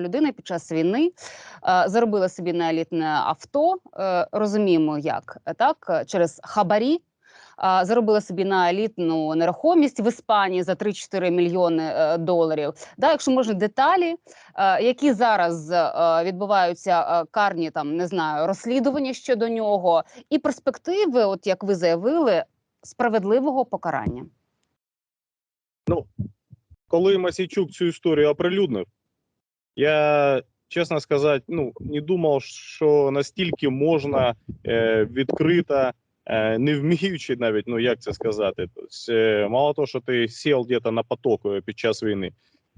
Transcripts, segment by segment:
людина під час війни е, заробила собі на елітне авто. Е, розуміємо, як е, так через хабарі. Заробила собі на елітну нерухомість в Іспанії за 3-4 мільйони доларів. Да, якщо можна деталі, які зараз відбуваються карні там не знаю розслідування щодо нього, і перспективи, от як ви заявили, справедливого покарання. Ну, коли Масійчук цю історію оприлюднив, я, чесно сказати, ну, не думав, що настільки можна е, відкрито, е, не вміючи навіть, ну як це сказати, тобто, е, мало того, що ти сів десь на поток під час війни,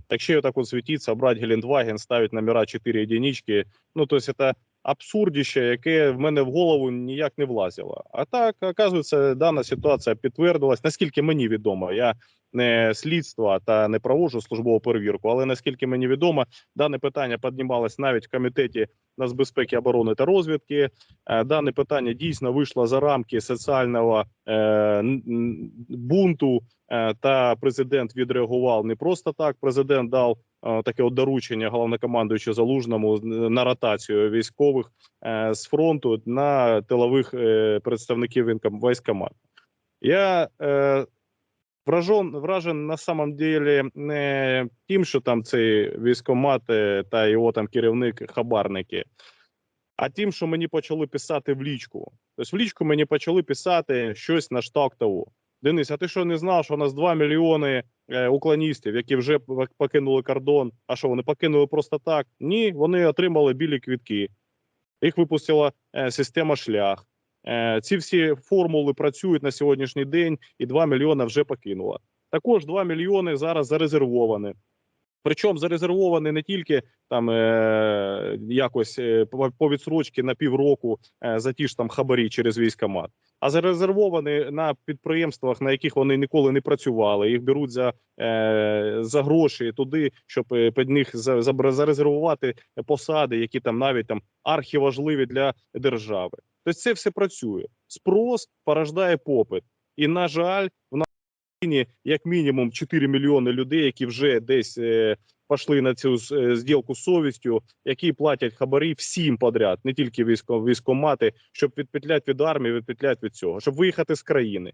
так ще так от світиться, брати Гелендваген, ставить номера 4 единички, ну, тобто це абсурдіще, яке в мене в голову ніяк не влазило. А так, оказується, дана ситуація підтвердилась, наскільки мені відомо. Я слідства та не проводжу службову перевірку, але наскільки мені відомо, дане питання піднімалось навіть в комітеті нацбезпеки, оборони та розвідки. Е, Дане питання дійсно вийшло за рамки соціального е, бунту. е, Та президент відреагував не просто так. Президент дав таке от доручення головнокомандуючу залужному на ротацію військових з фронту на тилових представників військкомат. Я вражен, вражен на самом деле не тим, що там цей військкомат е, та його там керівник хабарники, а тим, що мені почали писати в лічку. Тобто в лічку мені почали писати щось на штат того. Денис, а ти що не знав, що у нас 2 мільйони е, уклоністів, які вже покинули кордон? А що вони покинули просто так? Ні, вони отримали білі квітки. Їх випустила е, система шлях. Е, ці всі формули працюють на сьогоднішній день, і 2 мільйони вже покинуло. Також 2 мільйони зараз зарезервовані. Причому зарезервовані не тільки там е, якось е, по, відсрочці на півроку за ті ж там хабарі через військомат, а зарезервовані на підприємствах, на яких вони ніколи не працювали. Їх беруть за, за гроші туди, щоб під них за, за- зарезервувати посади, які там навіть там архіважливі для держави. Тобто це все працює. Спрос порождає попит. І, на жаль, в нас як мінімум 4 мільйони людей, які вже десь е, пішли на цю е, зділку з совістю, які платять хабарі всім подряд, не тільки військо, військомати, щоб відпетлять від армії, відпетлять від цього, щоб виїхати з країни.